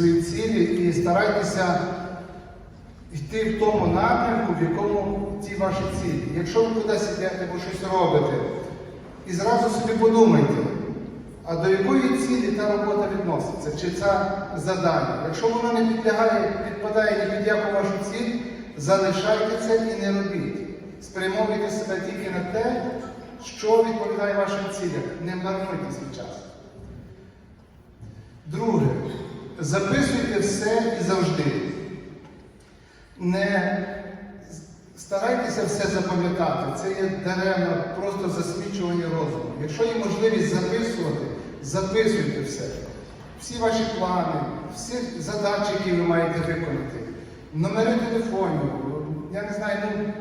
свої цілі і старайтеся йти в тому напрямку, в якому ці ваші цілі. Якщо ви кудись йдете або щось робите, і зразу собі подумайте, а до якої цілі та робота відноситься, чи це завдання. Якщо воно не підлягає, підпадає ні під яку вашу ціль, залишайте це і не робіть. Спрямовуйте себе тільки на те, що відповідає вашим цілям. Не марнуйте свій час. Друге, записуйте все і завжди. Не старайтеся все запам'ятати. Це є даремно просто засмічування розуму. Якщо є можливість записувати, записуйте все. Всі ваші плани, всі задачі, які ви маєте виконати, номери телефонів, я не знаю, ну,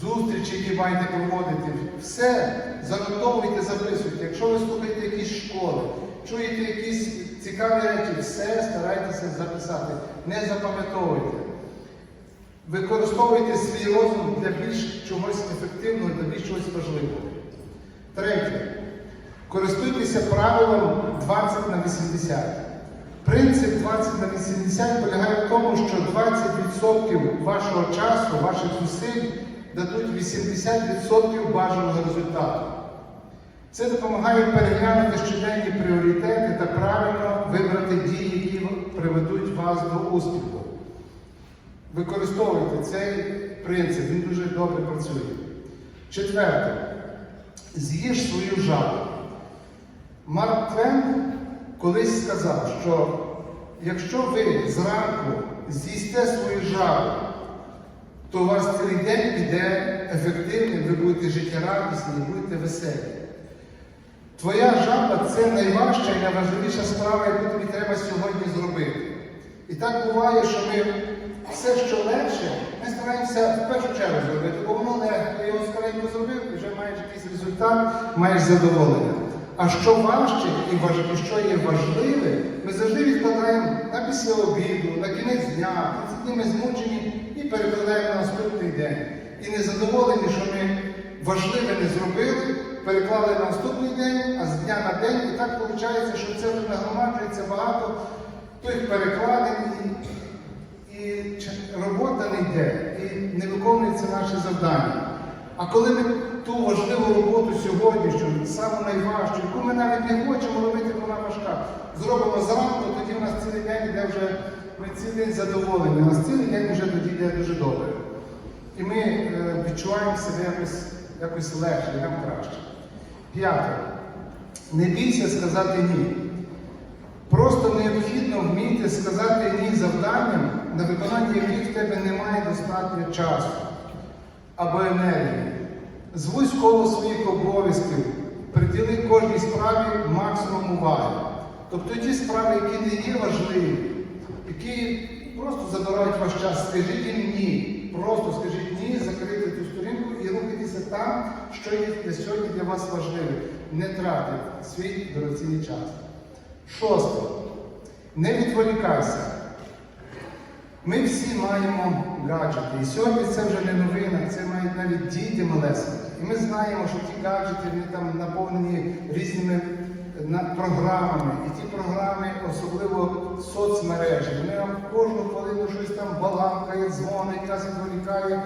зустрічі, які маєте проводити, все занотовуйте, записуйте. Якщо ви слухаєте якісь школи, чуєте якісь цікаві речі, все старайтеся записати. Не запам'ятовуйте. Використовуйте свій розум для більш чогось ефективного, для більш чогось важливого. Третє. Користуйтеся правилом 20 на 80. Принцип 20 на 80 полягає в тому, що 20% вашого часу, ваших зусиль дадуть 80% бажаного результату. Це допомагає переглянути щоденні пріоритети та правильно вибрати дії, які приведуть вас до успіху. Використовуйте цей принцип, він дуже добре працює. Четверте. З'їж свою жабу. Марк Твен колись сказав, що якщо ви зранку з'їсте свою жабу, то у вас цілий день піде ефективним, ви будете життєрадісні, будете веселі. Твоя жаба це найважча і найважливіша справа, яку тобі треба сьогодні зробити. І так буває, що ми все, що легше, ми стараємося в першу чергу зробити, бо воно легко, його скоренько зробив, і вже маєш якийсь результат, маєш задоволення. А що важче і важ- що є важливе, ми завжди відкладаємо на після обіду, на кінець дня, в кінці дні ми змучені і перекладаємо на наступний день. І не задоволені, що ми важливе не зробили, переклали на наступний день, а з дня на день, і так виходить, що це вже нагромаджується багато тих перекладень, і, і робота не йде, і не виконується наше завдання. А коли ми ту важливу роботу сьогоднішню, саму найважчу, яку ми навіть не хочемо робити, вона важка, зробимо зранку, тоді в нас цілий день йде вже, ми цілий день задоволені, у нас цілий день вже тоді йде дуже добре. І ми е, відчуваємо себе якось, якось легше, нам краще. П'яте. Не бійся сказати ні. Просто необхідно вміти сказати ні завданням, на виконання яких в тебе немає достатньо часу або енергії. Звусь коло своїх обов'язків, приділи кожній справі максимум уваги. Тобто ті справи, які не є важливі, які просто забирають ваш час, скажіть їм ні. Просто скажіть ні, сторінку рухайтеся там, що є сьогодні для вас важливе. Не тратить свій дорогоцінний час. Шосте. Не відволікайся. Ми всі маємо гаджети. І сьогодні це вже не новина, це мають навіть діти малесенькі. І ми знаємо, що ті гаджети вони там наповнені різними е, програмами. І ті програми, особливо соцмережі, вони нам кожну хвилину щось там баланкає, дзвонить, нас відволікає.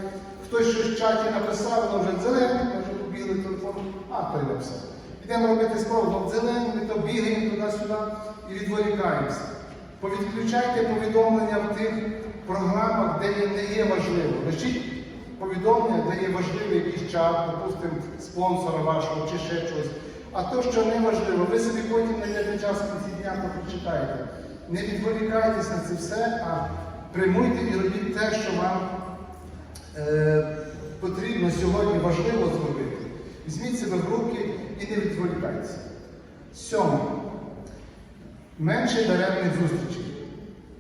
Хтось щось в чаті написав, воно вже зелене, вже побігли телефон, а той написав. Підемо робити справу, ну зелене, ми то бігаємо туди-сюди і відволікаємося. Повідключайте повідомлення в тих програмах, де не є важливо. Лишіть повідомлення, де є важливий якийсь чат, допустимо, спонсора вашого чи ще щось. А то, що не важливо, ви собі потім знайдете час в кінці дня, то прочитаєте. Не відволікайтесь на це все, а приймуйте і робіть те, що вам потрібно сьогодні важливо зробити. Візьміть себе в руки і не відволікайтеся. Сьоме. Менше даремних зустрічей.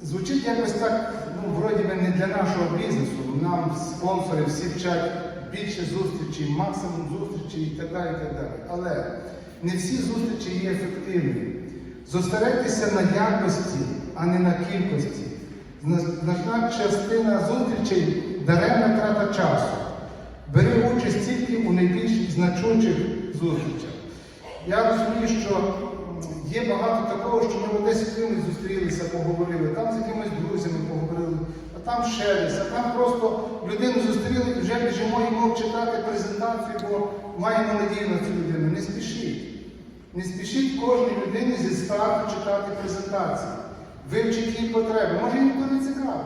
Звучить якось так, ну, вроді би не для нашого бізнесу. Нам спонсори всі вчать більше зустрічей, максимум зустрічей і так далі. і так далі. Але не всі зустрічі є ефективні. Зосередьтеся на якості, а не на кількості. Зна- Значна частина зустрічей даремна трата часу. Бери участь тільки у найбільш значучих зустрічах. Я розумію, що Є багато такого, що ми десь з кимось зустрілися, поговорили, там з якимись друзями поговорили, а там ще десь, а там просто людину зустріли і вже біжимо йому читати презентацію, бо маємо надію на цю людину. Не спішіть. Не спішіть кожній людині зі старту читати презентацію. Вивчіть її потреби. Може їм то не цікаво.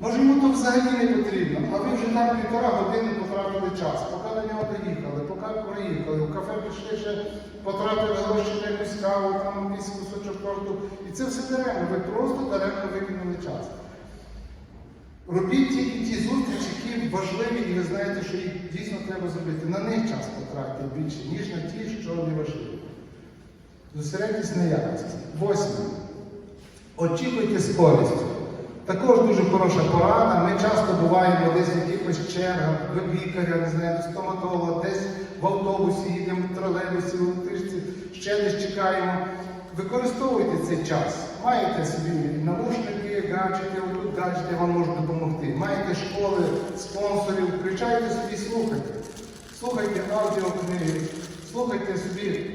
Може йому то взагалі не потрібно, а ви вже там півтора години потратили час, поки до нього доїхали, поки проїхали, в кафе пішли ще потратили гроші на якусь каву, там якийсь кусочок торту. І це все даремно, ви просто даремно викинули час. Робіть тільки ті зустрічі, які важливі, і ви знаєте, що їх дійсно треба зробити. На них час потратити більше, ніж на ті, що не важливі. Зосередьтесь на якості. Восьме. Очікуйте з. Також дуже хороша порада. Ми часто буваємо десь в якихось чергах, до лікаря, не знаю, до стоматолога, десь в автобусі, їдемо в тролейбусі, в електричці, ще десь чекаємо. Використовуйте цей час. Маєте собі навушники, гаджети, отут гаджети вам можуть допомогти. Маєте школи, спонсорів, включайте собі, слухайте. Слухайте аудіокниги, слухайте собі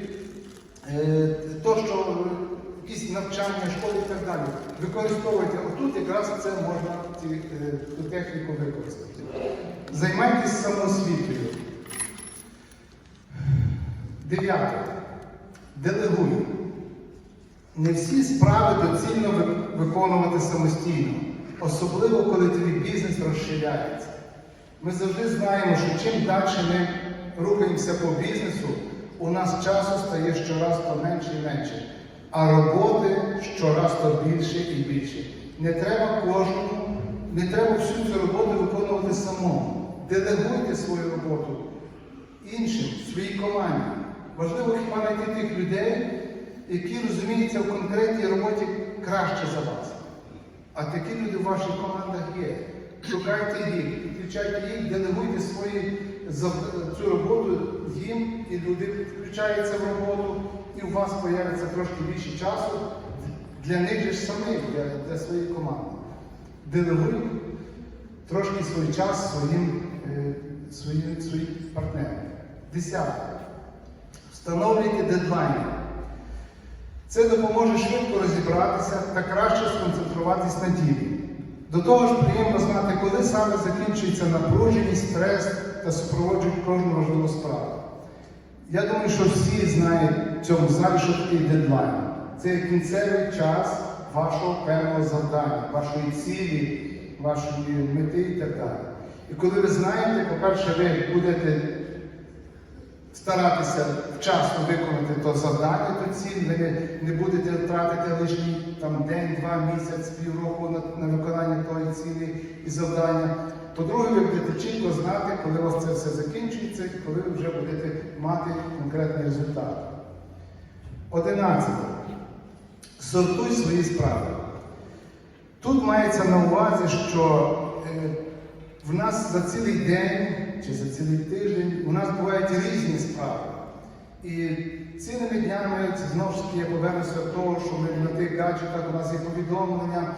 е, то, що е, якісь навчання, школи і так далі. Використовуйте. Отут якраз це можна ці, е, ту техніку використати. Займайтесь самоосвітою. Дев'яте. Делегуй. Не всі справи доцільно виконувати самостійно, особливо коли твій бізнес розширяється. Ми завжди знаємо, що чим далі ми рухаємося по бізнесу, у нас часу стає щораз менше і менше, а роботи щораз то більше і більше. Не треба кожному, не треба всю цю роботу виконувати самому. Делегуйте свою роботу іншим, своїй команді. Важливо хіба знайти тих людей, які розуміються в конкретній роботі краще за вас. А такі люди в ваших командах є. Шукайте їх, підключайте їх, делегуйте зав- цю роботу їм, і люди включаються в роботу, і у вас з'явиться трошки більше часу для них же ж самих, для, для своєї команди. Делегуй трошки свій час своїм, е, своїм, своїм партнерам. Десяте. Встановлюйте дедлайни. Це допоможе швидко розібратися та краще сконцентруватись на ділі. До того ж, приємно знати, коли саме закінчується напруженість, стрес та супроводжують кожну важливу справу. Я думаю, що всі знають цьому що такий дедлайн. Це кінцевий час вашого певного завдання, вашої цілі, вашої мети і так далі. І коли ви знаєте, по-перше, ви будете старатися вчасно виконати то завдання, то ціль, ви не, будете тратити лишній там, день, два, місяць, півроку на, на виконання тої цілі і завдання. По-друге, ви будете чітко знати, коли у вас це все закінчується і коли ви вже будете мати конкретний результат. Одинадцяте. Сортуй свої справи. Тут мається на увазі, що е, в нас за цілий день чи за цілий тиждень у нас бувають різні справи. І цілими днями знову ж таки я повернуся до того, що ми на тих гаджетах у нас є повідомлення,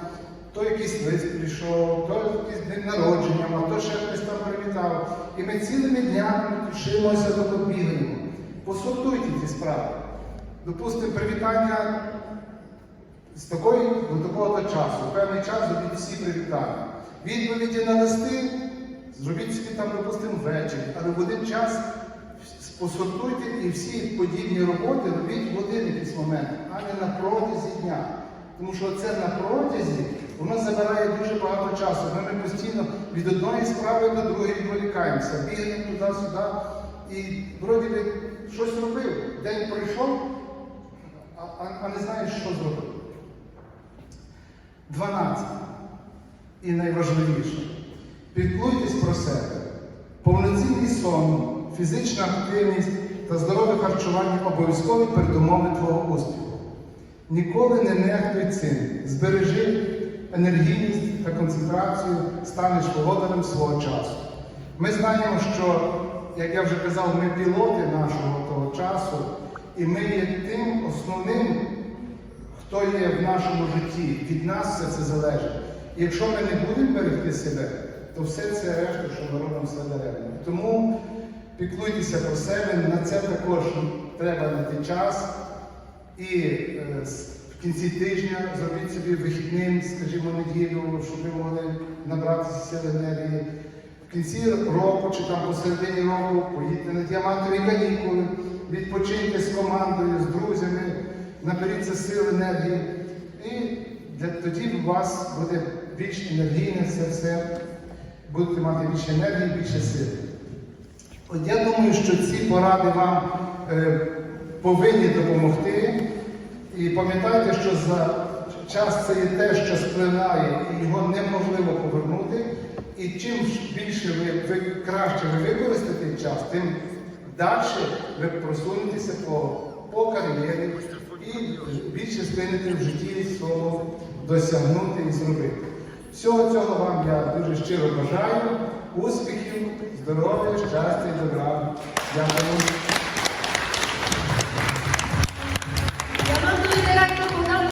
то якийсь лист прийшов, то якийсь день народження, а то ще хтось там привітав. І ми цілими днями тушимося до бігаємо. Посортуйте ці справи. Допустимо, привітання з такої до такого часу, певний час зробіть всі привітання. Відповіді на листи зробіть собі там, допустимо, ввечері, але в один час посортуйте і всі подібні роботи робіть в один якийсь момент, а не на протязі дня. Тому що це на протязі воно забирає дуже багато часу. Ми, постійно від одної справи до другої відволікаємося, бігаємо туди-сюди. І вроді щось робив. День пройшов, а, не знаєш, що зробив. 12. І найважливіше. Піклуйтесь про себе. Повноцінний сон, фізична активність та здорове харчування обов'язкові передумови твого успіху. Ніколи не нехтуй цим. Збережи енергійність та концентрацію, станеш володарем свого часу. Ми знаємо, що, як я вже казав, ми пілоти нашого того часу, і ми є тим основним, хто є в нашому житті. Від нас все це залежить. І якщо ми не будемо берегти себе, то все це решта, що ми робимо, все даремно. Тому піклуйтеся про себе, на це також треба знайти час. І е, в кінці тижня зробіть собі вихідним, скажімо, неділю, щоб ви могли набратися сили енергії. В кінці року чи там посередині року поїдьте на діамантові канікули, відпочиньте з командою, з друзями, наберіться сил енергії. І для, тоді у вас буде більш енергійне це все, будете мати більше енергії, більше сили. От я думаю, що ці поради вам е, повинні допомогти. І пам'ятайте, що за час це є те, що сплинає, і його неможливо повернути. І чим більше ви, ви краще ви використаєте час, тим далі ви просунетеся по, по кар'єрі і більше встигнете в житті свого досягнути і зробити. Всього цього вам я дуже щиро бажаю. Успіхів, здоров'я, щастя і добра. Дякую.